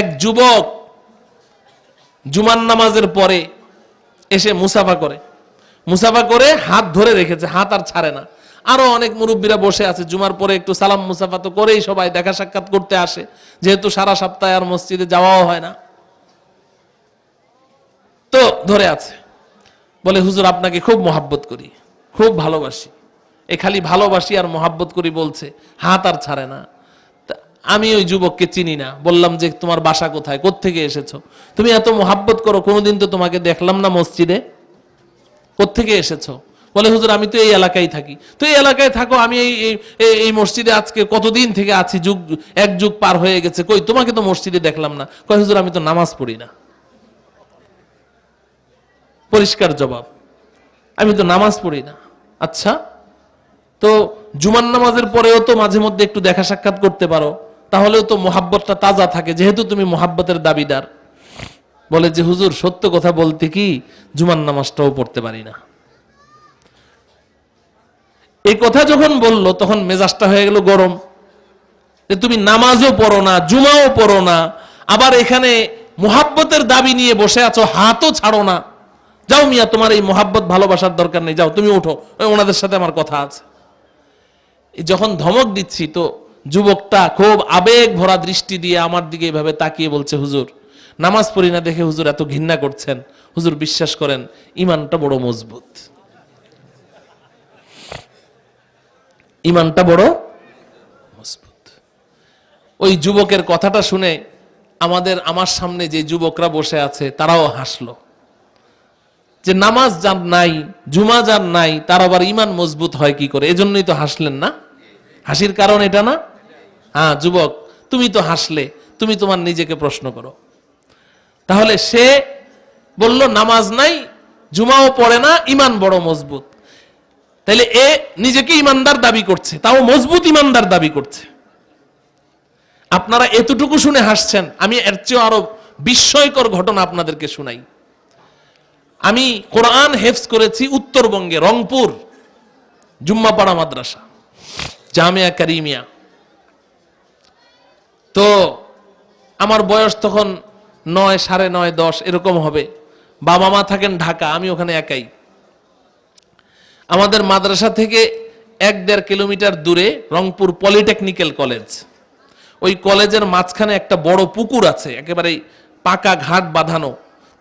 এক যুবক জুমার নামাজের পরে এসে মুসাফা করে। মুসাফা করে হাত ধরে রেখেছে, হাত আর ছাড়ে না। আরও অনেক মুরব্বীরা বসে আছে, জুমার পরে একটু সালাম মুসাফা তো করেই সবাই দেখা সাক্ষাৎ করতে আসে। যেহেতু সারা সপ্তাহে আর মসজিদে যাওয়াও হয় না। তো ধরে আছে। বলে, হুজুর, আপনাকে খুব মহাব্বত করি, খুব ভালোবাসি। এ খালি ভালোবাসি আর মহাব্বত করি বলছে, হাত আর ছাড়ে না। আমি ওই যুবককে চিনি না। বললাম যে, তোমার বাসা কোথায়? কোত্থেকে এসেছ? তুমি এত মহাব্বত করো, কোনোদিন তো তোমাকে দেখলাম না মসজিদে। কোত্থেকে এসেছ? বলে, হুজুর, আমি তো এই এলাকায় থাকি। তো এই এলাকায় থাকো, আমি এই, এই- মসজিদে আজকে কতদিন থেকে আছি? যুগ, এক যুগ পার হয়ে গেছে। কই, তোমাকে তো মসজিদে দেখলাম না। কয়, হুজুর, আমি তো নামাজ পড়ি না। পরিষ্কার জবাব, আমি তো নামাজ পড়ি না। আচ্ছা তো জুমার নামাজের পরেও তো মাঝে মধ্যে একটু দেখা সাক্ষাৎ করতে পারো। তাহলেও তো মোহাব্বতটা তাজা থাকে, যেহেতু তুমি মোহাব্বতের দাবিদার। বলে যে, হুজুর, সত্য কথা বলতে কি জুমার নামাজটাও পড়তে পারি না? এই কথা যখন বলল, তখন মেজাজটা হয়ে গেল গরম। যে, তুমি নামাজও পড়ো না, জুমাও পড়ো না, আবার এখানে মোহাব্বতের দাবি নিয়ে বসে আছো, হাতও ছাড়ো না। যাও মিয়া, তোমার এই মোহাব্বত ভালোবাসার দরকার নেই, যাও, তুমি উঠো, ওই ওনাদের সাথে আমার কথা আছে। যখন ধমক দিচ্ছি, তো যুবকটা খুব আবেগ ভরা দৃষ্টি দিয়ে আমার দিকে এভাবে তাকিয়ে বলছে, হুজুর, নামাজ পড়ি না দেখে হুজুর এত ঘৃণা করছেন। হুজুর বিশ্বাস করেন, ইমানটা বড় মজবুত। ইমানটা বড় মজবুত। ওই যুবকের কথাটা শুনে আমাদের আমার সামনে যে যুবকরা বসে আছে, তারাও হাসলো। যে নামাজ যার নাই, জুমা যার নাই, তার আবার ইমান মজবুত হয় কি করে? এজন্যই তো হাসলেন না? হাসির কারণ এটা না? হ্যাঁ যুবক, তুমি তো হাসলে, তুমি তোমার নিজেকে প্রশ্ন করো। তাহলে সে বলল, নামাজ নাই, জুমাও পড়ে না ইমান বড় মজবুত। তাহলে এ নিজেকে ইমানদার দাবি করছে, তাও মজবুত ইমানদার দাবি করছে। আপনারা এতটুকু শুনে হাসছেন, আমি এর চেয়েও আরও বিস্ময়কর ঘটনা আপনাদেরকে শুনাই। আমি কোরআন হেফজ করেছি উত্তরবঙ্গে, রংপুর, জুম্মাপাড়া মাদ্রাসা, জামিয়া কারিমিয়া। তো আমার বয়স তখন নয়, সাড়ে নয়, দশ, এরকম হবে। বাবা মা থাকেন ঢাকা, আমি ওখানে একাই। আমাদের মাদ্রাসা থেকে এক দেড় কিলোমিটার দূরে রংপুর পলিটেকনিক্যাল কলেজ। ওই কলেজের মাঝখানে একটা বড় পুকুর আছে একেবারে পাকা ঘাট বাঁধানো।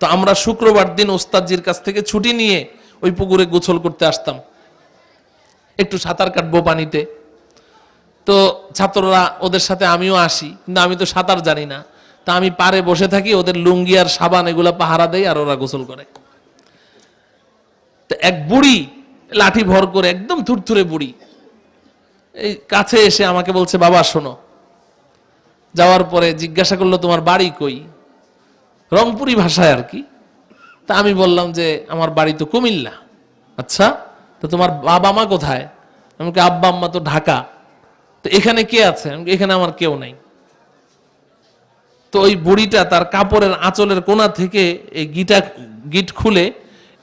তো আমরা শুক্রবার দিন ওস্তাদজির কাছ থেকে ছুটি নিয়ে ওই পুকুরে গোসল করতে আসতাম। একটু সাঁতার কাটবো পানিতে। তো ছাত্ররা ওদের সাথে আমিও আসি, কিন্তু আমি তো সাঁতার জানি না। তা আমি পারে বসে থাকি, ওদের লুঙ্গি আর সাবান এগুলো পাহারা দেয় আর ওরা গোসল করে। তো এক বুড়ি লাঠি ভর করে, একদম থুরথুরে বুড়ি, এই কাছে এসে আমাকে বলছে, বাবা, শোনো। যাওয়ার পরে জিজ্ঞাসা করল, তোমার বাড়ি কই? রংপুরি ভাষায় আর কি। তা আমি বললাম যে, আমার বাড়ি তো কুমিল্লা। আচ্ছা তো তোমার বাবা মা কোথায়? আমাকে আব্বা, আম্মা তো ঢাকা। তো এখানে কে আছে? এখানে আমার কেউ নাই। তো ওই বুড়িটা তার কাপড়ের আঁচলের কোনা থেকে এই গিটা, গিট খুলে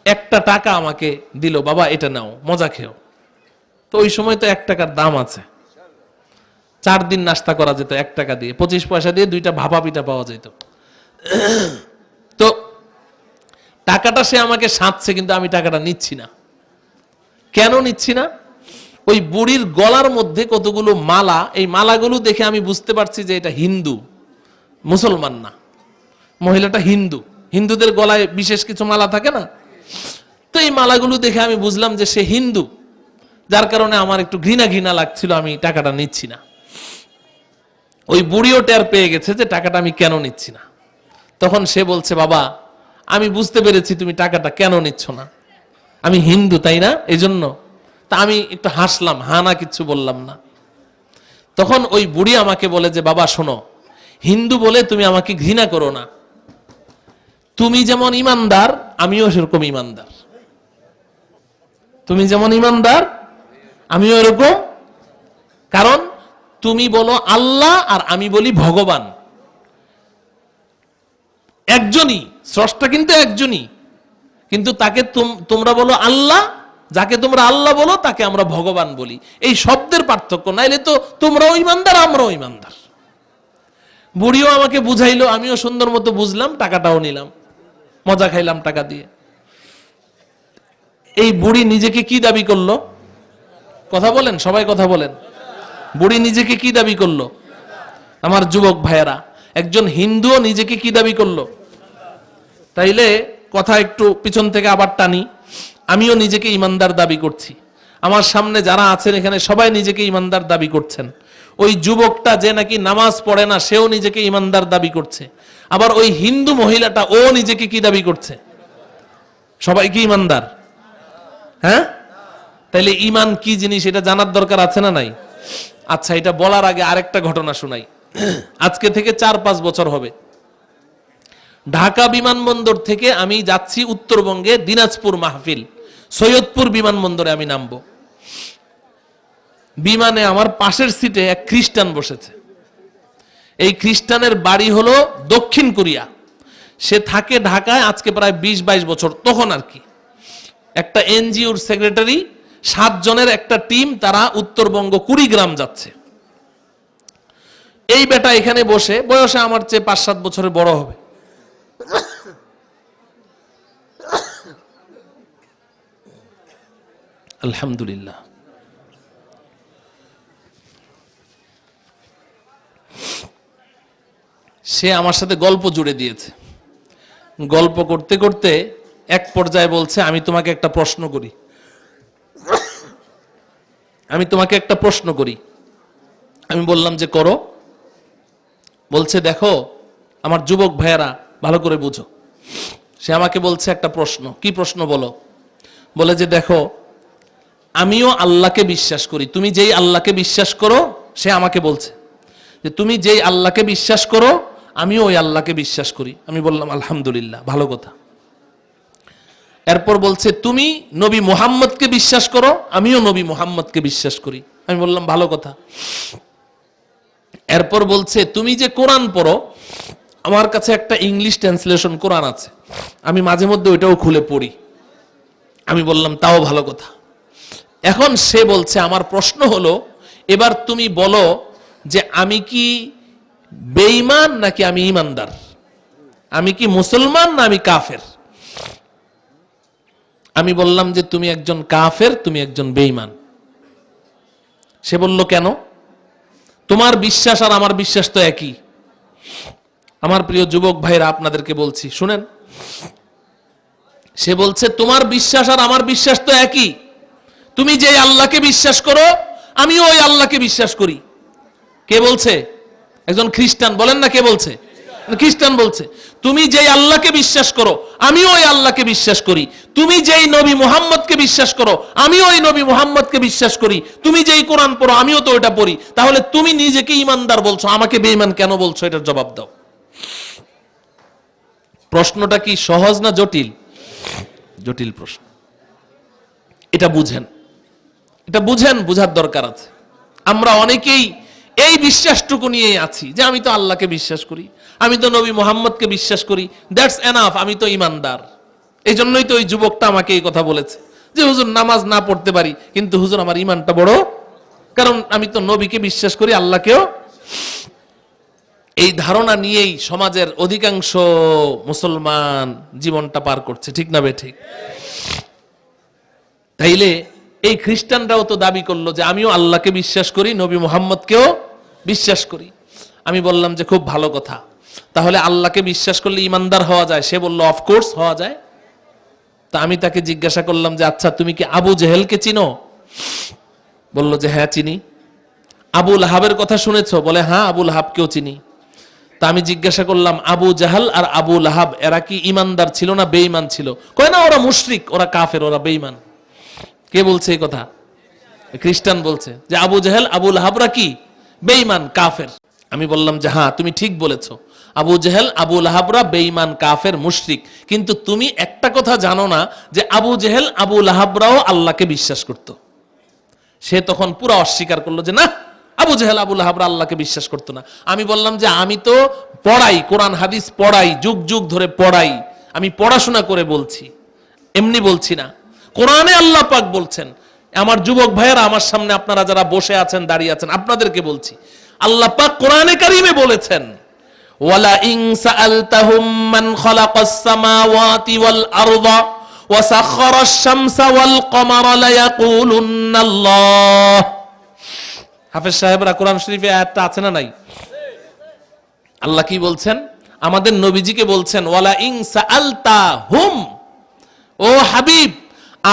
একটা টাকা আমাকে দিল, বাবা, এটা নাও, মজা খেও। তো ওই সময় তো এক টাকার দাম আছে। চার দিন নাস্তা করা যেত এক টাকা দিয়ে, পঁচিশ পয়সা দিয়ে দুইটা ভাপা পিঠা পাওয়া যেত। তো টাকাটা সে আমাকে সাঁতছে, কিন্তু আমি টাকাটা নিচ্ছি না। কেন নিচ্ছি না? ওই বুড়ির গলার মধ্যে কতগুলো মালা, এই মালাগুলো দেখে আমি বুঝতে পারছি যে এটা হিন্দু, মুসলমান না। মহিলাটা হিন্দু। হিন্দুদের গলায় বিশেষ কিছু মালা থাকে না? তো এই মালাগুলো দেখে আমি বুঝলাম যে সে হিন্দু। যার কারণে আমার একটু ঘৃণা ঘৃণা লাগছিল, আমি টাকাটা নিচ্ছি না। ওই বুড়িও টের পেয়ে গেছে যে টাকাটা আমি কেন নিচ্ছি না। তখন সে বলছে, বাবা, আমি বুঝতে পেরেছি তুমি টাকাটা কেন নিচ্ছ না। আমি হিন্দু, তাই না? এই জন্য তা আমি একটু হাসলাম, হা না কিচ্ছু বললাম না। তখন ওই বুড়ি আমাকে বলে যে, বাবা, শোনো, হিন্দু বলে তুমি আমাকে ঘৃণা করো না। তুমি যেমন ইমানদার, আমিও সেরকম ইমানদার। তুমি যেমন ইমানদার, আমিও এরকম। কারণ তুমি বলো আল্লাহ আর আমি বলি ভগবান। একজনই, স্রষ্টা কিন্তু একজনই। কিন্তু তাকে তুম- তোমরা বলো আল্লাহ যাকে তোমরা আল্লাহ বলো, তাকে আমরা ভগবান বলি। এই শব্দের পার্থক্য, নাইলে তো তোমরাও ইমানদার, আমরাও ইমানদার। বুড়িও আমাকে বুঝাইলো, আমিও সুন্দর মতো বুঝলাম, টাকাটাও নিলাম। মজা খাইলাম টাকা দিয়ে। এই বুড়ি নিজেকে কি দাবি করল? কথা বলেন, সবাই কথা বলেন। বুড়ি নিজেকে কি দাবি করল? আমার যুবক ভাইয়েরা, একজন হিন্দুও নিজেকে কি দাবি করল? তাইলে কথা একটু পিছন থেকে আবার টানি। আমিও নিজেকে ইমানদার দাবি করছি। আমার সামনে যারা আছেন এখানে সবাই নিজেকে ইমানদার দাবি করছেন। ওই যুবকটা যে নাকি নামাজ পড়ে না, সেও নিজেকে ইমানদার দাবি করছে। আবার ওই হিন্দু মহিলাটা, ও নিজেকে কি দাবি করছে? সবাই কি ইমানদার? হ্যাঁ? তাইলে ইমান কি জিনিস, এটা জানার দরকার আছে না নাই? আচ্ছা এটা বলার আগে আরেকটা ঘটনা শোনাই। আজকে থেকে চার পাঁচ বছর হবে। ঢাকা বিমানবন্দর থেকে আমি যাচ্ছি উত্তরবঙ্গে দিনাজপুর মাহফিল। সৈয়দপুর বিমানবন্দরে আমি নামব। বিমানে আমার পাশের সিটে এক খ্রিস্টান বসেছে। এই খ্রিস্টানের বাড়ি হলো দক্ষিণ কোরিয়া। সে থাকে ঢাকায় আজকে প্রায় বিশ বাইশ বছর। তখন আর কি। একটা এনজিওর সেক্রেটারি সাত জনের একটা টিম তারা উত্তরবঙ্গ কুড়িগ্রাম যাচ্ছে। এই বেটা এখানে বসে, বয়সে আমার চেয়ে পাঁচ সাত বছরের বড় হবে। আলহামদুলিল্লাহ। সে আমার সাথে গল্প জুড়ে দিয়েছে। গল্প করতে করতে এক পর্যায়ে বলছে, আমি তোমাকে একটা প্রশ্ন করি। আমি তোমাকে একটা প্রশ্ন করি। আমি বললাম যে, করো। বলছে, দেখো, আমার যুবক ভাইয়েরা, ভালো করে বুঝো। সে আমাকে বলছে একটা প্রশ্ন, কি প্রশ্ন বলো? বলে যে, দেখো আমিও আল্লাহকে বিশ্বাস করি। তুমি যেই আল্লাহকে বিশ্বাস করো, সে আমাকে বলছে। যে তুমি যেই আল্লাহকে বিশ্বাস করো, আমিও ওই আল্লাহকে বিশ্বাস করি। আমি বললাম, আলহামদুলিল্লাহ, ভালো কথা। এরপর বলছে, তুমি নবী মোহাম্মদকে বিশ্বাস করো, আমিও নবী মোহাম্মদকে বিশ্বাস করি। আমি বললাম, ভালো কথা। এরপর বলছে, তুমি যে কোরআন পড়ো, আমার কাছে একটা ইংলিশ ট্রান্সলেশন কোরআন আছে। আমি মাঝে মধ্যে ওইটাও খুলে পড়ি। আমি বললাম, তাও ভালো কথা। এখন সে বলছে, আমার প্রশ্ন হলো, এবার তুমি বলো যে আমি কি বেঈমান নাকি আমি ইমানদার আমি কি মুসলমান না আমি কাফের? আমি বললাম যে, তুমি একজন কাফের, তুমি একজন বেঈমান। সে বলল, কেন? তোমার বিশ্বাস আর আমার বিশ্বাস তো একই। আমার প্রিয় যুবক ভাইরা আপনাদেরকে বলছি, শুনেন। সে বলছে, তোমার বিশ্বাস আর আমার বিশ্বাস তো একই। তুমি যে আল্লাহকে বিশ্বাস করো, আমিও ওই আল্লাহকে বিশ্বাস করি। কে বলছে? একজন খ্রিস্টান, বলেন না কে বলছে? খ্রিস্টান বলছে, তুমি যেই আল্লাহকে বিশ্বাস করো, আমিও ওই আল্লাহকে বিশ্বাস করি। তুমি যেই নবী মুহাম্মদকে বিশ্বাস করো, আমিও ওই নবী মুহাম্মদকে বিশ্বাস করি। তুমি যেই কোরআন পড়ো, আমিও তো ওটা পড়ি। তাহলে তুমি নিজেকে ইমানদার বলছো, আমাকে বেঈমান কেন বলছো? এটার জবাব দাও। প্রশ্নটা কি সহজ না জটিল? জটিল প্রশ্ন। এটা বুঝেন। এটা বুঝেন, বুঝার দরকার আছে। আমরা অনেকেই এই বিশ্বাসটুকু নিয়ে আছি যে আমি তো আল্লাহকে বিশ্বাস করি, আমি তো নবী মোহাম্মদকে বিশ্বাস করি দ্যাটস এনাফ আমি তো ইমানদার। এই জন্যই তো ওই যুবকটা আমাকে এই কথা বলেছে যে, হুজুর, নামাজ না পড়তে পারি, কিন্তু হুজুর, আমার ইমানটা বড়। কারণ আমি তো নবীকে বিশ্বাস করি, আল্লাহকেও। এই ধারণা নিয়েই সমাজের অধিকাংশ মুসলমান জীবনটা পার করছে, ঠিক না বে ঠিক? তাইলে এই খ্রিস্টানরাও তো দাবি করল যে আমিও আল্লাহকে বিশ্বাস করি, নবী মোহাম্মদকেও বিশ্বাস করি। আমি বললাম যে খুব ভালো কথা। তাহলে আল্লাহকে বিশ্বাস করলে ইমানদার হওয়া যায়? সে বলল অফকোর্স হওয়া যায়। তা আমি তাকে জিজ্ঞাসা করলাম যে আচ্ছা তুমি কি আবু জেহেলকে চিনো? বলল যে হ্যাঁ চিনি। আবুল হাবের কথা শুনেছো? বলে হ্যাঁ আবুল হাবকেও চিনি। তা আমি জিজ্ঞাসা করলাম, আবু জাহাল আর আবু লাহাব, এরা কি ইমানদার ছিল না বেঈমান ছিল? কয়, না, ওরা মুশরিক, ওরা কাফের, ওরা বেঈমান। কে বলছে এই কথা? খ্রিস্টান বলছে যে, আবু জাহেল, আবু লাহাবরা কি? বেঈমান, কাফের। আমি বললাম যে হ্যাঁ তুমি ঠিক বলেছ। আবু জেহেল, আবু লাহাবরা বেঈমান, কাফের, মুশরিক। কিন্তু তুমি একটা কথা জানো না যে, আবু জেহেল, আবু লাহাবরাও আল্লাহকে বিশ্বাস করত। সে তখন পুরো অস্বীকার করল যে, না, আবু জেহেল, আবু লাহাবরা আল্লাহকে বিশ্বাস করতো না। আমি বললাম যে, আমি তো পড়াই, কোরআন, হাদিস পড়াই, যুগ যুগ ধরে পড়াই। আমি পড়াশোনা করে বলছি। এমনি বলছি না। কোরআনে আল্লাহ পাক বলছেন, আমার যুবক ভাইয়েরা, আমার সামনে আপনারা যারা বসে আছেন, দাঁড়িয়ে আছেন, আপনাদেরকে বলছি, আল্লাহ পাক কোরআনে কারিমে বলেছেন, ওয়ালা ইং সাআলতাহুম মান খালাকাস সামাওয়াতি ওয়াল আরদা ওয়া সাখখারাশ শামসা ওয়াল কমারা লায়াকুলুন্না আল্লাহ হাফেজ সাহেবরা, কোরআন শরীফে আয়াতটা আছে না নাই? আল্লাহ কি বলছেন? আমাদের নবীজিকে বলছেন, ওয়ালা ইং সাআলতা হুম ও হাবিব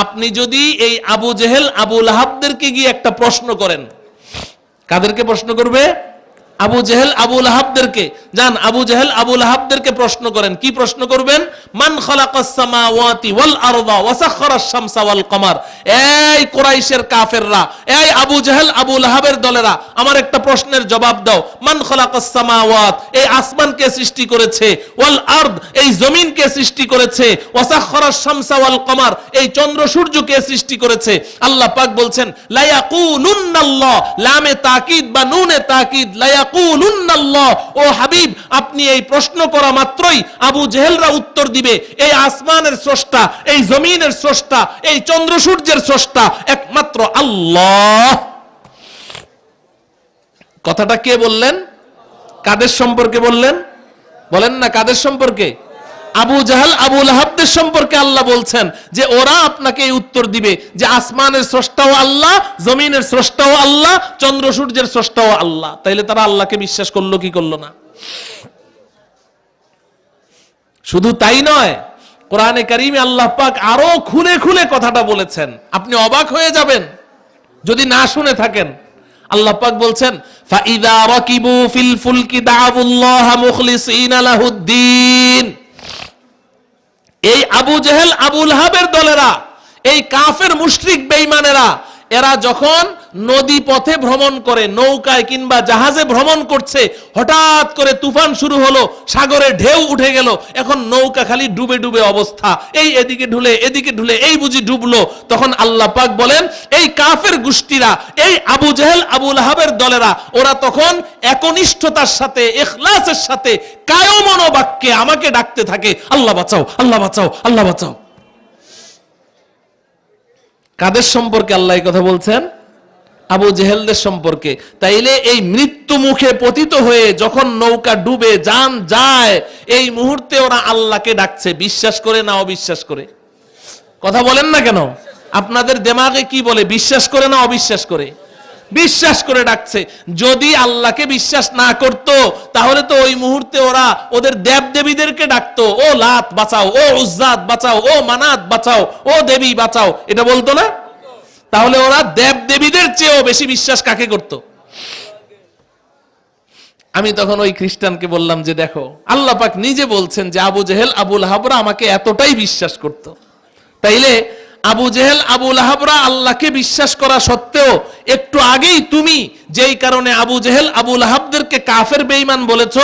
আপনি যদি এই আবু জেহেল আবু লাহাবদেরকে গিয়ে একটা প্রশ্ন করেন কাদেরকে প্রশ্ন করবে? আবু জেহেল আবু লাহাবদেরকে, যান, আবু জেহেল আবু লাহাবদেরকে প্রশ্ন করেন। কি প্রশ্ন করবেন? মান ওয়াল আরদা শামসা ওয়াল কমার। এই কুরাইশের কাফেররা, এই আবু জেহেল দলেরা, আমার একটা প্রশ্নের জবাব দাও। মান এই আসমান কে সৃষ্টি করেছে? ওয়াল আরদ, এই জমিন কে সৃষ্টি করেছে? শামসা ওয়াল কমার, এই চন্দ্র সূর্য কে সৃষ্টি করেছে? আল্লাহ পাক বলছেন, লা ইয়াকুলুন্নাল্লাহ লামে তাকিদ বা নুনে তাকিদ, লা ও হাবিব, আপনি এই প্রশ্ন করা মাত্রই আবু জেহেলরা উত্তর দিবে। এই আসমানের স্রষ্টা, এই জমিনের স্রষ্টা, এই চন্দ্র সূর্যের স্রষ্টা একমাত্র আল্লাহ। কথাটা কে বললেন? কাদের সম্পর্কে বললেন? বলেন না কাদের সম্পর্কে? আবু জাহাল, আবু লাহাবদের সম্পর্কে আল্লাহ বলছেন যে ওরা আপনাকে এই উত্তর দিবে যে আসমানের স্রষ্টাও আল্লাহ, জমিনের স্রষ্টাও আল্লাহ, চন্দ্র সূর্যের স্রষ্টাও আল্লাহ। তাইলে তারা আল্লাহকে বিশ্বাস করল কি করল না? শুধু তাই নয়, কোরআনে কারিমে আল্লাহ পাক আরও খুলে খুলে কথাটা বলেছেন। আপনি অবাক হয়ে যাবেন, যদি না শুনে থাকেন। আল্লাহ পাক বলছেন ফাইদা রাকিবু ফিল ফুলকি দাআবুল্লাহ মুখলিসিনা লাহুদ্দিন। এই আবু জেহেল আবুল হাবের দলেরা এই কাফের মুশরিক বেঈমানেরা এরা যখন নদী পথে ভ্রমণ করে, নৌকায় কিংবা জাহাজে ভ্রমণ করছে, হঠাৎ করে তুফান শুরু হলো, সাগরে ঢেউ উঠে গেল, এখন নৌকা খালি ডুবে ডুবে অবস্থা। এই এদিকে ঢুলে এদিকে ঢুলে, এই বুঝি ডুবলো। তখন আল্লাহ পাক বলেন, এই কাফের গোষ্ঠীরা, এই আবু জেহেল আবুল হাবের দলেরা, ওরা তখন একনিষ্ঠতার সাথে এখলাসের সাথে কায় মনোবাক্যে আমাকে ডাকতে থাকে। আল্লাহ বাঁচাও আল্লাহ বাঁচাও আল্লাহ বাঁচাও। কাদের সম্পর্কে আল্লাহ কথা বলছেন? আবু জেহেলদের সম্পর্কে। তাইলে এই মৃত্যু মুখে পতিত হয়ে যখন নৌকা ডুবে যান যায়, এই মুহূর্তে ওরা আল্লাহকে ডাকছে, বিশ্বাস করে না অবিশ্বাস করে। কথা বলেন না কেন? আপনাদের দেমাগে কি বলে? বিশ্বাস করে না অবিশ্বাস করে? বিশ্বাস করে ডাকছে। যদি আল্লাহকে বিশ্বাস না করত, তাহলে তো ওই মুহূর্তে ওরা ওদের দেব দেবীদেরকে ডাকতো, ও লাত বাঁচাও, ও উজ্জাত বাঁচাও, ও মানাত বাঁচাও, ও দেবী বাঁচাও। এটা বলতো না? তাহলে ওরা দেব দেবীদের চেয়েও বেশি বিশ্বাস কাকে করত? আমি তখন ওই খ্রিস্টানকে বললাম যে, দেখো, আল্লাহ পাক নিজে বলছেন যে, আবু জেহেল, আবুল হাবরা আমাকে এতটাই বিশ্বাস করত। তাইলে আবু জেহেল আবুল হাবরা আল্লাহকে বিশ্বাস করা সত্ত্বেও একটু আগেই তুমি যেই কারণে আবু জেহেল আবুল হাবদেরকে কাফের বেঈমান বলেছ,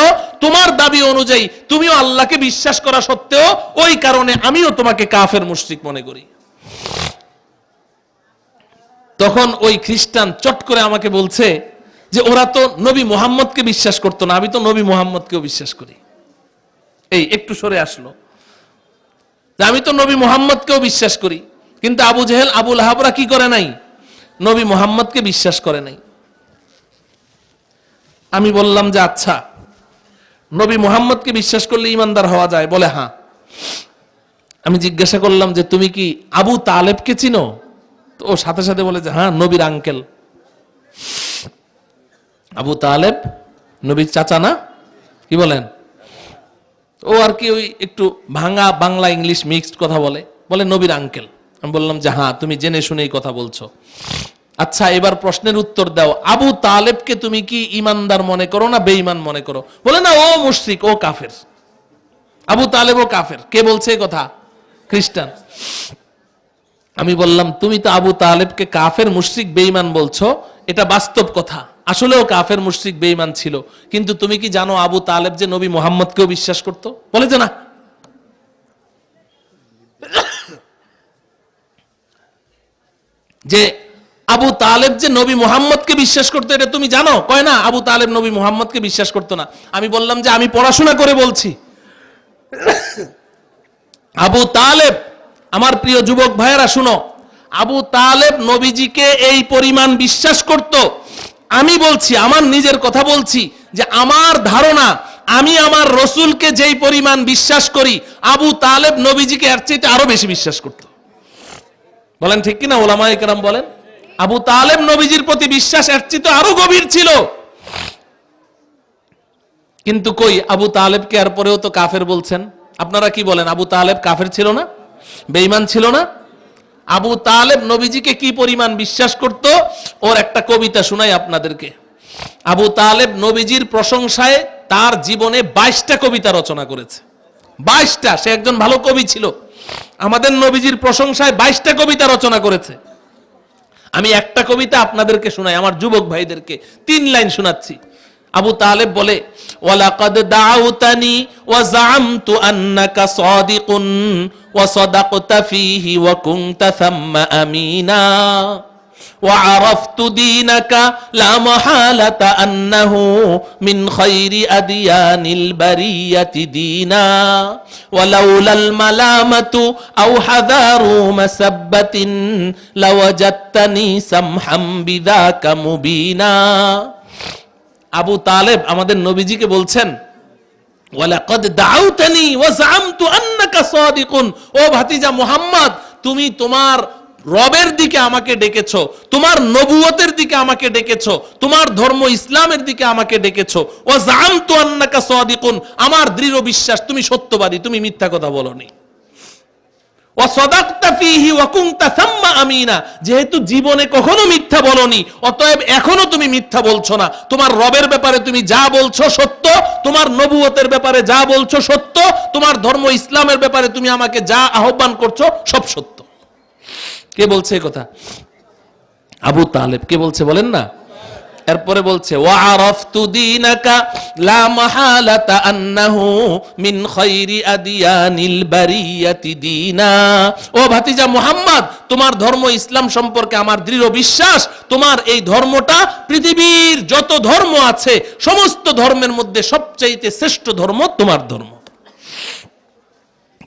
তোমার দাবি অনুযায়ী তুমিও আল্লাহকে বিশ্বাস করা সত্ত্বেও ওই কারণে আমিও তোমাকে কাফের মুশরিক মনে করি। তখন ওই খ্রিস্টান চট করে আমাকে বলছে যে, ওরা তো নবী মোহাম্মদকে বিশ্বাস করতো না, আমি তো নবী মোহাম্মদকেও বিশ্বাস করি। এই একটু সরে আসলো। আমি তো নবী মোহাম্মদকেও বিশ্বাস করি। কিন্তু আবু জেহেল আবুল হাবরা কি করে নাই? নবী মোহাম্মদকে বিশ্বাস করে নাই। আমি বললাম যে আচ্ছা নবী মোহাম্মদকে বিশ্বাস করলে ইমানদার হওয়া যায়? বলে হ্যাঁ। আমি জিজ্ঞাসা করলাম যে, তুমি কি আবু তালেবকে চিনো? তো ও সাথে সাথে বলে যে হ্যাঁ নবীর আঙ্কেল। আবু তালেব, নবীর চাচা না? কি বলেন? ও আর কি ওই একটু ভাঙা বাংলা ইংলিশ মিক্সড কথা বলে। বলে, নবীর আঙ্কেল। আমি বললাম যে হ্যাঁ তুমি জেনে শুনেই কথা বলছো। আচ্ছা এবার প্রশ্নের উত্তর দাও। আবু তালেবকে তুমি কি ইমানদার মনে করো না বেঈমান মনে করো? বলে, না, ও মুশরিক, ও কাফের। আবু তালেব ও কাফের। কে বলছে এই কথা? খ্রিস্টান। আমি বললাম, তুমি তো আবু তালেবকে কাফের, মুশরিক, বেঈমান বলছো? এটা বাস্তব কথা। আসলেও কাফের, মুশরিক, বেঈমান ছিল। কিন্তু তুমি কি জানো আবু তালেব যে নবী মোহাম্মদকেও বিশ্বাস করত? বলে যে, না যে আবু তালেব যে নবী মোহাম্মদকে বিশ্বাস করতো, এটা তুমি জানো? কয় না, আবু তালেব নবী মোহাম্মদকে বিশ্বাস করতো না। আমি বললাম যে আমি পড়াশোনা করে বলছি। আবু তালেব, আমার প্রিয় যুবক ভাইয়েরা, শুনো। আবু তালেব নবীজিকে এই পরিমাণ বিশ্বাস করত। আমি বলছি, আমার নিজের কথা বলছি যে আমার ধারণা, আমি আমার রসুলকে যেই পরিমাণ বিশ্বাস করি, আবু তালেব নবীজিকে এর চাইতে আরও বেশি বিশ্বাস করত। বলেন ঠিক কিনা ওলামা একরাম বলেন? আবু তালেব নবীজির প্রতি বিশ্বাস এর চাইতে আরও গভীর ছিল। কিন্তু কই, আবু তালেবকে আর পরেও তো কাফের বলছেন? আপনারা কি বলেন, আবু তালেব কাফের ছিল না? বেঈমান ছিল না? আবু তালেব নবীজিকে কি পরিমাণ বিশ্বাস করত? ওর একটা কবিতা শোনাই আপনাদেরকে। আবু তালেব নবীজির প্রশংসায় তার জীবনে বাইশটা কবিতা রচনা করেছে। বাইশটা, সে একজন ভালো কবি ছিল। আমাদের নবীজির প্রশংসায় বাইশটা কবিতা রচনা করেছে। আমি একটা কবিতা আপনাদেরকে শোনাই, আমার যুবক ভাইদেরকে তিন লাইন শোনাচ্ছি। আবু তালেব বলে, ওয়ালাকাদ দাউতানি ওয়া জামতু আন্নাকা সাদিকুন ওয়া সাদাকতা ফীহি ওয়া কুনতা সাম্মা আমিনা। وعرفت دينك لا محالة أنه من خير أديان البرية دينا ولولا الملامة أو حذار مسبة لوجدتني سمحا بذاك مبينا আবু তালেব আমাদের নবীজিকে বলছেন ওয়ালাকাদ দাউতানি ওয়া জামতু আন্নাকা সাদিকুন ও ভাতিজা মুহাম্মদ তুমি তোমার রবের দিকে আমাকে ডেকেছো, তোমার নবুয়তের দিকে আমাকে ডেকেছো, তোমার ধর্ম ইসলামের দিকে আমাকে ডেকেছো। ও জামতু আন্নাকা সাদিকুন, আমার দৃঢ় বিশ্বাস, তুমি সত্যবাদী, তুমি মিথ্যা কথা বলনি। আমিনা, যেহেতু জীবনে কখনো মিথ্যা বলনি, অতএব এখনও তুমি মিথ্যা বলছো না। তোমার রবের ব্যাপারে তুমি যা বলছো সত্য, তোমার নবুয়তের ব্যাপারে যা বলছো সত্য, তোমার ধর্ম ইসলামের ব্যাপারে তুমি আমাকে যা আহ্বান করছ, সব সত্য। কে বলছে কথা? আবু তালেব। কে বলছে বলেন না? এরপরে বলছে, ওয়ারাফতু দীনাকা লা মাহালাতা আন্নাহু মিন খাইরি আদিয়ানিল বারিয়াতি ও ভাতিজা মুহাম্মদ, তোমার ধর্ম ইসলাম সম্পর্কে আমার দৃঢ় বিশ্বাস, তোমার এই ধর্মটা পৃথিবীর যত ধর্ম আছে, সমস্ত ধর্মের মধ্যে সবচাইতে শ্রেষ্ঠ ধর্ম তোমার ধর্ম।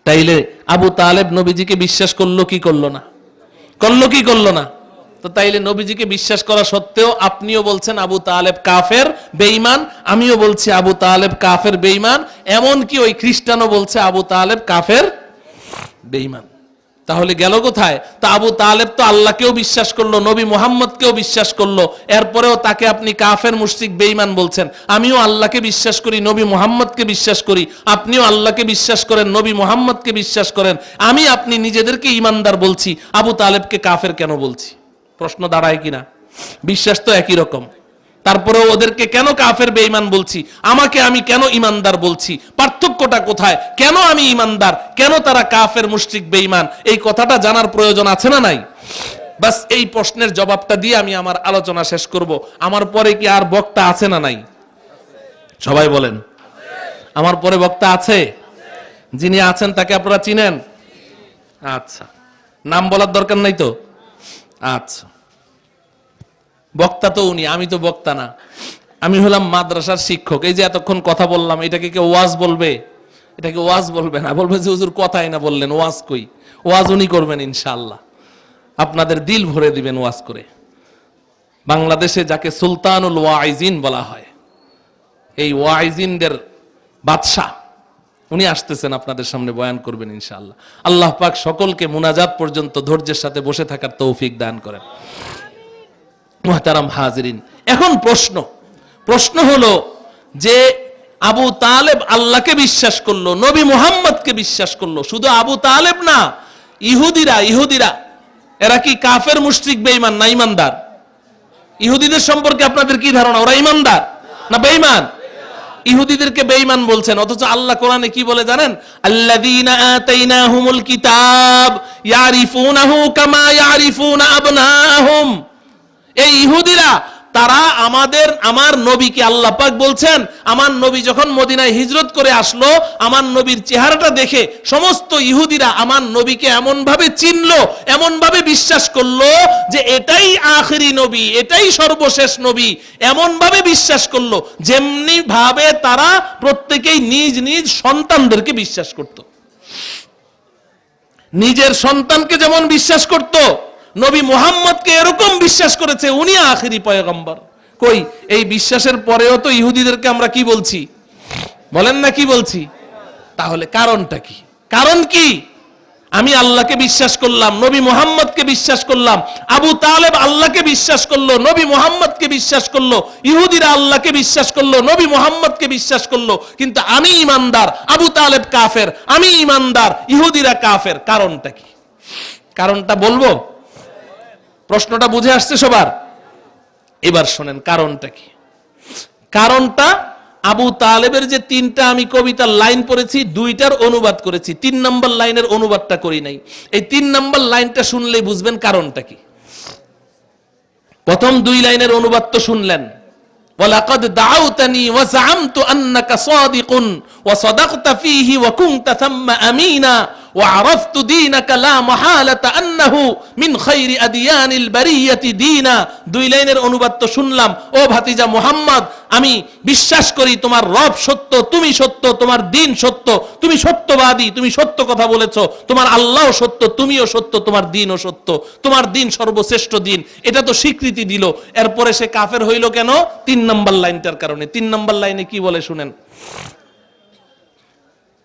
তাইলে আবু তালেব নবীজিকে বিশ্বাস করল কি করল না? করল কি করল না? তো তাইলে নবীজিকে বিশ্বাস করা সত্ত্বেও আপনিও বলছেন, আবু তালেব কাফের বেইমান আমিও বলছি, আবু তালেব কাফের বেইমান এমন কি ওই খ্রিস্টানও বলছে, আবু তালেব কাফের, বেঈমান। তাহলে গেল কোথায়? তা আবু তালেব তো আল্লাহকেও বিশ্বাস করল, নবী মোহাম্মদকেও বিশ্বাস করল। এরপরেও তাকে আপনি কাফের, মুশরিক, বেঈমান বলছেন। আমিও আল্লাহকে বিশ্বাস করি, নবী মোহাম্মদকে বিশ্বাস করি। আপনিও আল্লাহকে বিশ্বাস করেন, নবী মোহাম্মদকে বিশ্বাস করেন। আমি আপনি নিজেদেরকে ইমানদার বলছি। আবু তালেবকে কাফের কেন বলছি? প্রশ্ন দাঁড়ায় কিনা? বিশ্বাস তো একই রকম। তারপরে ওদেরকে কেন কাফের বেঈমান বলছি? আমাকে আমি কেন ইমানদার বলছি? পার্থক্যটা কোথায়? কেন আমি ইমানদার কেন তারা কাফের মুশরিক বেঈমান? এই কথাটা জানার প্রয়োজন আছে না নাই? বাস এই প্রশ্নের জবাবটা দিয়ে আমি আমার আলোচনা শেষ করব। আমার পরে কি আর বক্তা আছে না নাই? সবাই বলেন। আমার পরে বক্তা আছে? যিনি আছেন তাকে আপনারা চিনেন? আচ্ছা। নাম বলার দরকার নাই তো? আচ্ছা। বক্তা তো উনি, আমি তো বক্তা না। আমি হলাম মাদ্রাসার শিক্ষক। এই যে এতক্ষণ কথা বললাম, এটাকে কেউ ওয়াজ বলবে? এটাকে ওয়াজ বলবে না। বলবে যে, হুজুর, কথাই না বললেন, ওয়াজ কই? ওয়াজ উনি করবেন ইনশাল্লাহ আপনাদের দিল ভরে দিবেন ওয়াজ করে। বাংলাদেশে যাকে সুলতানুল ওয়াইজিন বলা হয়, এই ওয়াইজিনদের বাদশাহ, উনি আসতেছেন আপনাদের সামনে বয়ান করবেন ইনশাআল্লাহ। আল্লাহ পাক সকলকে মুনাজাত পর্যন্ত ধৈর্যের সাথে বসে থাকার তৌফিক দান করেন। মোহতারাম হাজরিন। এখন প্রশ্ন। প্রশ্ন হলো যে আবু তালেব আল্লাহকে বিশ্বাস করল, নবী মুহাম্মদকে বিশ্বাস করল, শুধু আবু তালেব না, ইহুদিরা ইহুদিরা, এরা কি কাফের, মুশরিক, বেঈমান না ইমানদার ইহুদিদের সম্পর্কে আপনাদের কি ধারণা? ওরা ইমানদার না বেঈমান? ইহুদিদেরকে বেঈমান বলছেন, অথচ আল্লাহ কোরআনে কি বলে জানেন? আল্লাযীনা আতাইনাহুমুল কিতাব ইয়ারিফুনাহু কামা ইয়ারিফুনা আবনাহুম। এই ইহুদিরা, তারা আমাদের, আমার নবীকে আল্লাহ পাক বলছেন, আমার নবী যখন মদিনায় হিজরত করে আসলো, আমার নবীর চেহারাটা দেখে সমস্ত ইহুদিরা আমার নবীকে এমন ভাবে চিনলো এমন ভাবে বিশ্বাস করল যে এটাই আখরি নবী, এটাই সর্বশেষ নবী এমন ভাবে বিশ্বাস করল যেমনি ভাবে তারা প্রত্যেকেই নিজ নিজ সন্তানদেরকে বিশ্বাস করত। নিজের সন্তানকে যেমন বিশ্বাস করত নবী মোহাম্মদকে এরকম বিশ্বাস করেছে, উনি আখেরি পয়গম্বর। কই? এই বিশ্বাসের পরেও তো ইহুদিদেরকে আমরা কি বলছি? বলেন না কি বলছি? তাহলে কারণটা কি? কারণ কি? আমি আল্লাহকে বিশ্বাস করলাম, নবী মোহাম্মদকে বিশ্বাস করলাম, আবু তালেব আল্লাহকে বিশ্বাস করল, নবী মোহাম্মদকে বিশ্বাস করল, ইহুদিরা আল্লাহকে বিশ্বাস করল, নবী মোহাম্মদকে বিশ্বাস করল, কিন্তু আমি ইমানদার, আবু তালেব কাফের, আমি ইমানদার, ইহুদিরা কাফের। কারণটা কি? কারণটা বলব? প্রশ্নটা বুঝে আসছে সবার এবার শোনেন কারণটা কি কারণটা আবু তালেবের যে তিনটা আমি কবিতার লাইন পড়েছি দুইটার অনুবাদ করেছি তিন নম্বর লাইনের অনুবাদটা করি নাই এই তিন নম্বর লাইনটা শুনলেই বুঝবেন কারণটা কি প্রথম দুই লাইনের অনুবাদ তো শুনলেন ولقد دعوتني وزعمت أنك صادق وصدقت فيه وكنت ثم أمينا وعرفت دينك لا محالة أنه من خير أديان البرية دينا দুই লাইনের অনুবাদ তো শুনলাম ও ভাতিজা মোহাম্মদ আমি বিশ্বাস করি তোমার রব সত্য তুমি সত্য তোমার দিন সত্য তুমি সত্যবাদী তুমি সত্য কথা বলেছো তোমার আল্লাহ সত্য তুমিও সত্য তোমার দিনও সত্য তোমার দিন সর্বশ্রেষ্ঠ দিন এটা তো স্বীকৃতি দিল এরপরে সে কাফের হইল কেন তিন নম্বর লাইনটার কারণে তিন নম্বর লাইনে কি বলে শুনেন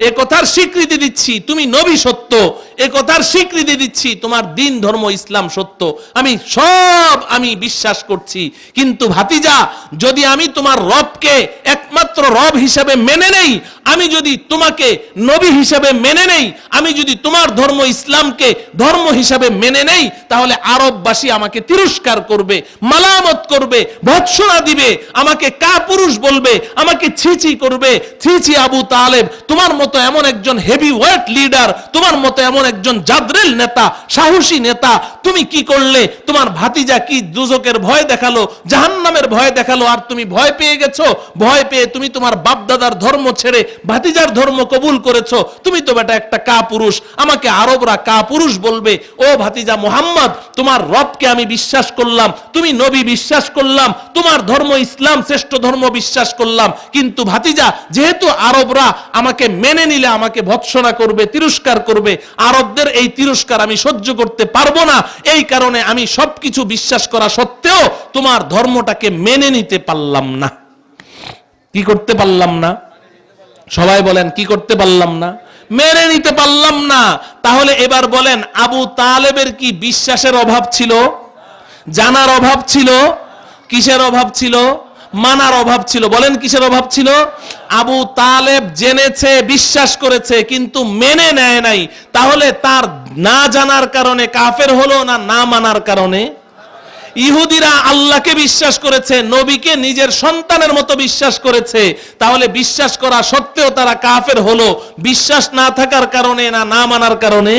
একথার স্বীকৃতি দিচ্ছি, তুমি নবী সত্য। একথার স্বীকৃতি দিচ্ছি, তোমার দিন ধর্ম ইসলাম সত্য। আমি সব আমি বিশ্বাস করছি। কিন্তু ভাতিজা, যদি আমি তোমার রবকে একমাত্র রব হিসাবে মেনে নেই, আমি যদি তোমাকে নবী হিসাবে মেনে নেই, আমি যদি তোমার ধর্ম ইসলামকে ধর্ম হিসাবে মেনে নেই, তাহলে আরববাসী আমাকে তিরস্কার করবে, মালামত করবে, ভৎসনা দিবে, আমাকে কা পুরুষ বলবে, আমাকে ছিছি করবে। ছিছি আবু তালেব, তোমার মতো এমন একজন হেভি ওয়েট লিডার তোমার মতো এমন একজন জাদ্রেল নেতা, সাহসী নেতা, তুমি কি করলে? তোমার ভাতিজা কি দুজকের ভয় দেখাল? জাহান্নামের ভয় দেখাল? আর তুমি ভয় পেয়ে গেছো? ভয় পেয়ে তুমি তোমার বাপদাদার ধর্ম ছেড়ে ভাতিজার ধর্ম কবুল করেছ? তুমি তো বেটা একটা কা পুরুষ আমাকে আরবরা কা পুরুষ বলবে। ও ভাতিজা মোহাম্মদ, তোমার রবকে আমি বিশ্বাস করলাম। তুমি নবী বিশ্বাস করলাম। তোমার ধর্ম ইসলাম শ্রেষ্ঠ ধর্ম বিশ্বাস করলাম। কিন্তু ভাতিজা, যেহেতু আরবরা আমাকে মেনে নিলে আমাকে ভৎসনা করবে, তিরস্কার করবে। আরবদের এই তিরস্কার আমি সহ্য করতে পারব না। এই কারণে আমি সবকিছু বিশ্বাস করা সত্ত্বেও তোমার ধর্মটাকে মেনে নিতে পারলাম না। কি করতে পারলাম না? সবাই বলেন, কি করতে পারলাম না? মেনে নিতে পারলাম না। তাহলে এবার বলেন, আবু তালেবের কি বিশ্বাসের অভাব ছিল? জানার অভাব ছিল? কিসের অভাব ছিল? মানার অভাব ছিল। বলেন কিসের অভাব ছিল? আবু তালেব জেনেছে, বিশ্বাস করেছে, কিন্তু মেনে নেয় নাই। তাহলে তার না জানার কারণে কাফের হলো না না মানার কারণে? ইহুদিরা আল্লাহকে বিশ্বাস করেছে, নবীকে নিজের সন্তানের মতো বিশ্বাস করেছে। তাহলে বিশ্বাস করা সত্ত্বেও তারা কাফের হলো। বিশ্বাস না থাকার কারণে না না মানার কারণে?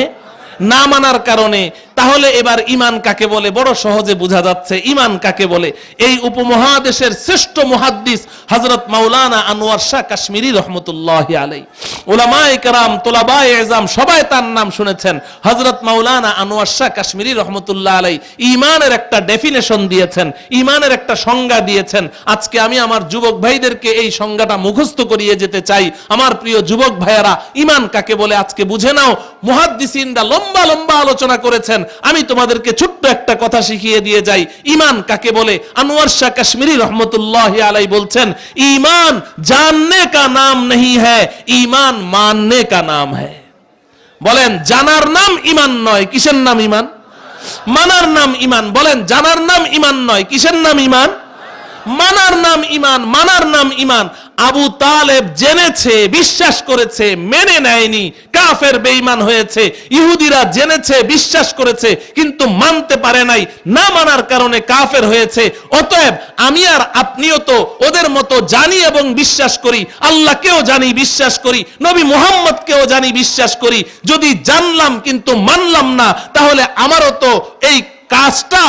না মানার কারণে। তাহলে এবার ইমান কাকে বলে? বড় সহজে বোঝা যাচ্ছে ইমান কাকে বলে? এই উপমহাদেশের শ্রেষ্ঠ মুহাদ্দিস হযরত মাওলানা আনোয়ার শাহ কাশ্মীরি রহমতুল্লাহ আলাই ওলামায়ে কেরাম, তোলাবায়ে এজাম সবাই তার নাম শুনেছেন। হযরত মাওলানা আনোয়ার শাহ কাশ্মীরি রহমতুল্লাহ আলাই ইমানের একটা ডেফিনেশন দিয়েছেন ইমানের একটা সংজ্ঞা দিয়েছেন। আজকে আমি আমার যুবক ভাইদেরকে এই সংজ্ঞাটা মুখস্থ করিয়ে যেতে চাই। আমার প্রিয় যুবক ভাইয়ারা ইমান কাকে বলে? আজকে বুঝে নাও, মুহাদ্দিসিনরা লম্বা লম্বা আলোচনা করেছেন আমি তোমাদেরকে ছোট্ট একটা কথা শিখিয়ে দিয়ে যাই। ইমান কাকে বলে? আনোয়ার শাহ কাশ্মীরি রহমতুল্লাহ আলাই বলছেন, ইমান জাননে কা নাম নেই হ্যাঁ ইমান মাননে কা নাম হ্যাঁ বলেন, জানার নাম ইমান নয়, কিসের নাম ইমান? মানার নাম ইমান। বলেন, জানার নাম ইমান নয়, কিসের নাম ইমান? মানার নাম ইমান মানার নাম ইমান আবু তালেব জেনেছে, বিশ্বাস করেছে, মেনে নেয়নি, কাফের বেঈমান হয়েছে। ইহুদিরা জেনেছে, বিশ্বাস করেছে, কিন্তু মানতে পারে নাই, না মানার কারণে কাফের হয়েছে। অতএব আমি আর আপনিও তো ওদের মতো জানি এবং বিশ্বাস করি, আল্লাহকেও জানি, বিশ্বাস করি, নবী মুহাম্মদকেও জানি, বিশ্বাস করি। যদি জানলাম কিন্তু মানলাম না, তাহলে আমারও তো এই কাজটা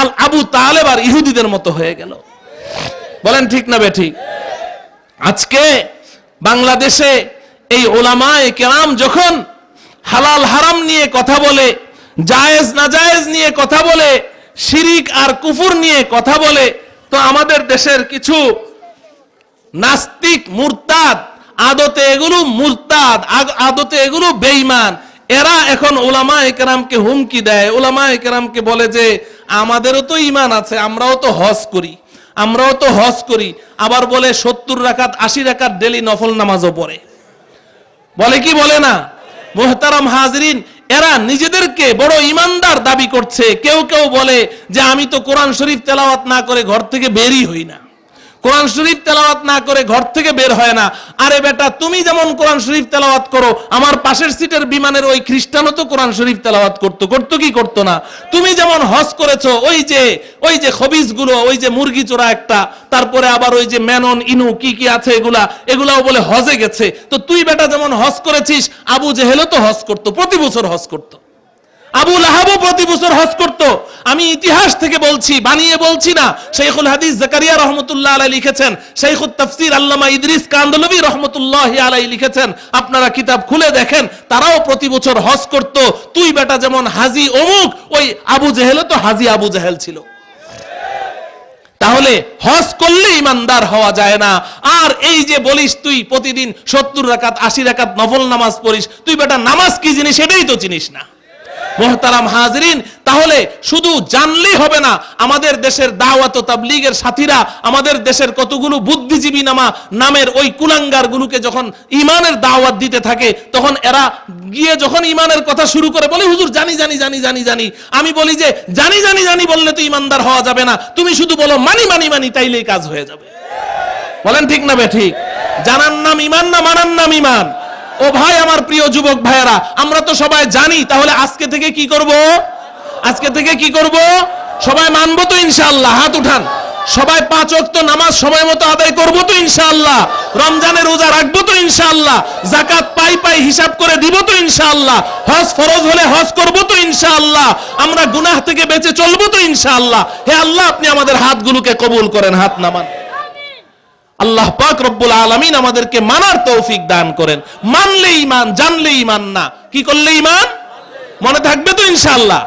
আল আবু তালেব আর ইহুদিদের মতো হয়ে গেল। বলেন ঠিক না বে ঠিক আজকে বাংলাদেশে এই ওলামায়ে কেরাম যখন হালাল হারাম নিয়ে কথা বলে, জায়েজ না জায়েজ নিয়ে কথা বলে, শিরিক আর কুফুর নিয়ে কথা বলে, তো আমাদের দেশের কিছু নাস্তিক মুরতাদ, আদতে এগুলো মুরতাদ আদতে এগুলো বেঈমান, এরা এখন ওলামা একরামকে হুমকি দেয়। ওলামা একরামকে বলে যে, আমাদেরও তো ইমান আছে, আমরাও তো হজ করি। আমরাও তো হজ করি, আবার বলে সত্তর রাখাত আশি রাখাত ডেলি নফল নামাজও পড়ে। বলে কি বলে না? মোহতারাম হাজরিন, এরা নিজেদেরকে বড় ইমানদার দাবি করছে। কেউ কেউ বলে যে আমি তো কোরআন শরীফ তেলাওয়াত না করে ঘর থেকে বেরই হই না। কোরআন শরীফ তেলাওয়াত না করে ঘর থেকে বের হয় না। আরে বেটা, তুমি যেমন কোরআন শরীফ তেলাওয়াত করো, আমার পাশের সিটের বিমানের ওই খ্রিস্টানও তো কোরআন শরীফ তেলাওয়াত করতো করতো কি করতো না? তুমি যেমন হজ করেছ, ওই যে ওই যে খবিজগুলো ওই যে মুরগি চোরা একটা, তারপরে আবার ওই যে মেনন ইনু, কি কি আছে এগুলা, এগুলাও বলে হজে গেছে। তো তুই বেটা যেমন হজ করেছিস, আবু জেহেলও তো হজ করতো, প্রতি বছর হজ করতো। আবু লাহাবও প্রতি বছর হজ করত। আমি ইতিহাস থেকে বলছি, বানিয়ে বলছি না। শেখুল হাদিস জাকারিয়া রহমতুল্লাহ আলাই লিখেছেন শেখুল তাফসির আল্লামা ইদ্রিস কান্দলবি রহমতুল্লাহ আলাই লিখেছেন। আপনারা কিতাব খুলে দেখেন, তারাও প্রতি বছর হজ করত। তুই বেটা যেমন হাজি অমুক, ওই আবু জেহেলও তো হাজি আবু জেহেল ছিল। তাহলে হজ করলে ইমানদার হওয়া যায় না। আর এই যে বলিস তুই প্রতিদিন সত্তর রাকাত, আশি রাকাত নফল নামাজ পড়িস, তুই বেটা নামাজ কি জিনিস সেটাই তো চিনিস না। মোহতারাম হাজরিন, তাহলে শুধু জানলেই হবে না, আমাদের দেশের দাওয়াত তাবলীগের সাথীরা, আমাদের দেশের কতগুলো বুদ্ধিজীবী নামা, নামের ওই কুলাঙ্গার গুলোকে যখন ইমানের দাওয়াত দিতে থাকে, তখন এরা গিয়ে যখন ইমানের কথা শুরু করে বলে, হুজুর, জানি জানি জানি জানি জানি। আমি বলি যে, জানি জানি জানি বললে তো ইমানদার হওয়া যাবে না। তুমি শুধু বলো, মানি মানি মানি, তাইলেই কাজ হয়ে যাবে। বলেন ঠিক না বে ঠিক? জানার নাম ইমান না মানার নাম ইমান ও ভাই, আমার প্রিয় যুবক ভাইয়েরা, আমরা তো সবাই জানি, তাহলে আজকে থেকে কি করব? আজকে থেকে কি করব? সবাই মানবো তো ইনশাআল্লাহ, হাত উঠান। সবাই পাঁচ ওয়াক্ত নামাজ সময় মতো আদায় করব তো ইনশাআল্লাহ। রমজানের রোজা রাখব তো ইনশাআল্লাহ। জাকাত পাই পাই হিসাব করে দিব তো ইনশাআল্লাহ। হজ ফরজ হলে হজ করব তো ইনশাআল্লাহ। আমরা গুনাহ থেকে বেঁচে চলবো তো ইনশাআল্লাহ। হে আল্লাহ, আপনি আমাদের হাতগুলোকে কবুল করেন, হাত নামান। আল্লাহ পাক রব্বুল আলমিন আমাদেরকে মানার তৌফিক দান করেন। মানলে ইমান জানলে ইমান না। কি করলে ইমান মনে থাকবে তো ইনশাআল্লাহ।